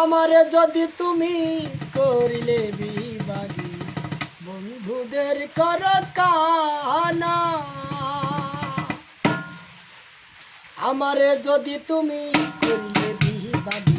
আমারে যদি তুমি করিলে বিবাদী বন্ধুদের কর কানা। আমারে যদি তুমি করিলে বিবাদী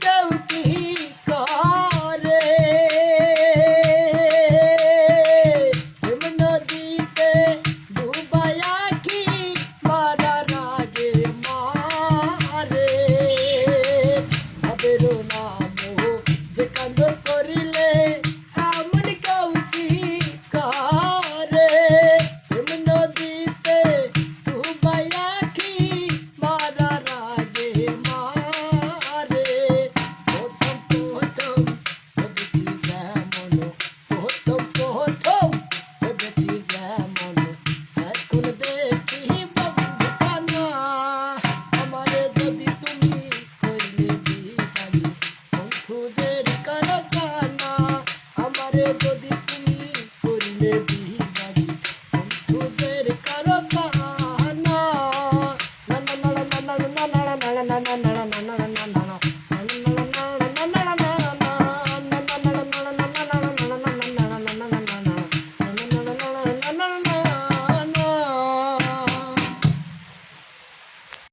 কানা কানা আমারে যদি তুমি করিলে বিয়ে।